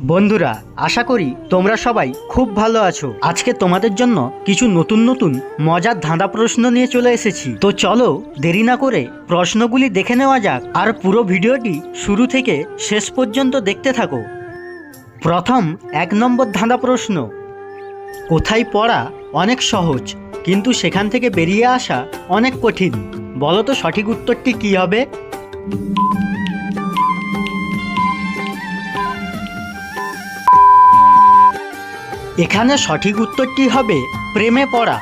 বন্ধুরা, আশা করি তোমরা সবাই খুব ভালো আছো। আজকে তোমাদের জন্য কিছু নতুন নতুন মজার ধাঁধা প্রশ্ন নিয়ে চলে এসেছি। তো চলো দেরি না করে প্রশ্নগুলি দেখে নেওয়া যাক আর পুরো ভিডিওটি শুরু থেকে শেষ পর্যন্ত দেখতে থাকো। প্রথম, এক নম্বর ধাঁধা প্রশ্ন। কোথায় পড়া অনেক সহজ, কিন্তু সেখান থেকে বেরিয়ে আসা অনেক কঠিন? বলো তো সঠিক উত্তরটি কি হবে? এখানে সঠিক উত্তরটি হবে প্রেমে পড়া।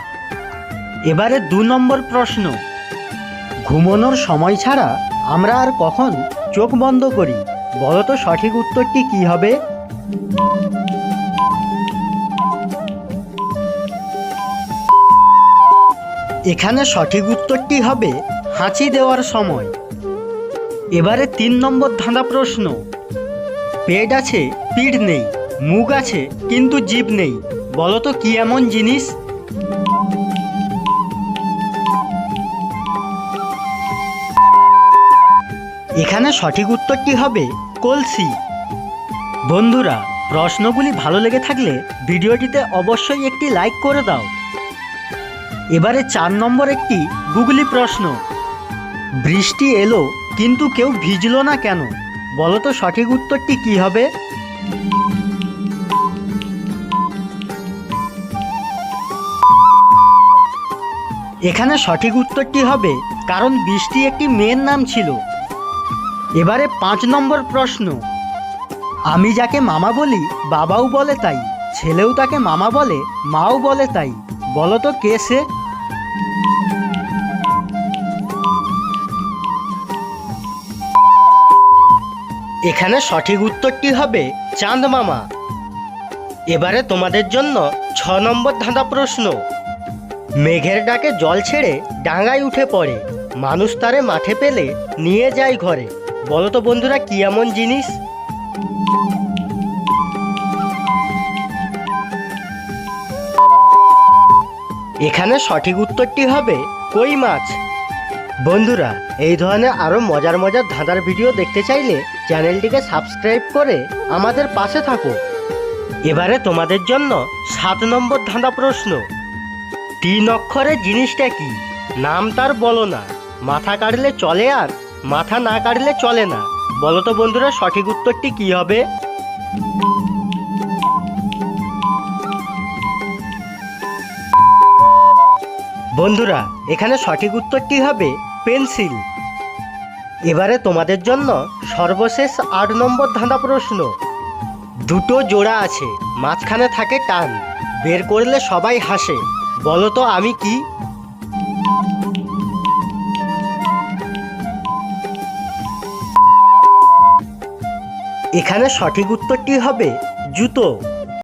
এবারে দু নম্বর প্রশ্ন। ঘুমানোর সময় ছাড়া আমরা আর কখন চোখ বন্ধ করি? বলো তো সঠিক উত্তরটি কি হবে? এখানে সঠিক উত্তরটি হবে হাঁচি দেওয়ার সময়। এবারে তিন নম্বর ধাঁধা প্রশ্ন। পেট আছে, পিঠ নেই। মুখ আছে, কিন্তু জিভ নেই। বলো তো, কি এমন জিনিস? এখানে সঠিক উত্তরটি হবে? কলসি। বন্ধুরা, প্রশ্নগুলি ভালো লেগে থাকলে ভিডিওটিতে অবশ্যই একটি লাইক করে দাও। এবারে চার নম্বর একটি গুগলি প্রশ্ন। বৃষ্টি এলো, কিন্তু কেউ ভিজলো না কেন? বলো তো, সঠিক উত্তরটি কি হবে? এখানে সঠিক উত্তরটি হবে কারণ বৃষ্টি একটি মেয়ের নাম ছিল। এবারে পাঁচ নম্বর প্রশ্ন। আমি যাকে মামা বলি, বাবাও বলে তাই। ছেলেও তাকে মামা বলে, মাও বলে তাই। বলো তো কে সে? এখানে সঠিক উত্তরটি হবে চাঁদ মামা। এবারে তোমাদের জন্য ছ নম্বর ধাঁধা প্রশ্ন। মেঘের ডাকে জল ছেড়ে ডাঙায় উঠে পড়ে। মানুষ তারে মাঠে পেলে নিয়ে যায় ঘরে। বলো তো বন্ধুরা, কি এমন জিনিস? এখানে সঠিক উত্তরটি হবে কই মাছ। বন্ধুরা, এই ধরনের আরও মজার মজার ধাঁধার ভিডিও দেখতে চাইলে চ্যানেলটিকে সাবস্ক্রাইব করে আমাদের পাশে থাকো। এবারে তোমাদের জন্য সাত নম্বর ধাঁধা প্রশ্ন। তিন অক্ষরে জিনিসটা কি? নাম তার বলো না। মাথা কাটলে চলে আর, মাথা না কাটলে চলে না। বলো তো বন্ধুরা, সঠিক উত্তরটি কি হবে? বন্ধুরা, এখানে সঠিক উত্তরটি হবে পেন্সিল। এবারে তোমাদের জন্য সর্বশেষ আট নম্বর ধাঁধা প্রশ্ন। দুটো জোড়া আছে, মাঝখানে থাকে টান। বের করলে সবাই হাসে। বলো তো আমি কি? এখানে সঠিক উত্তরটি হবে জুতো।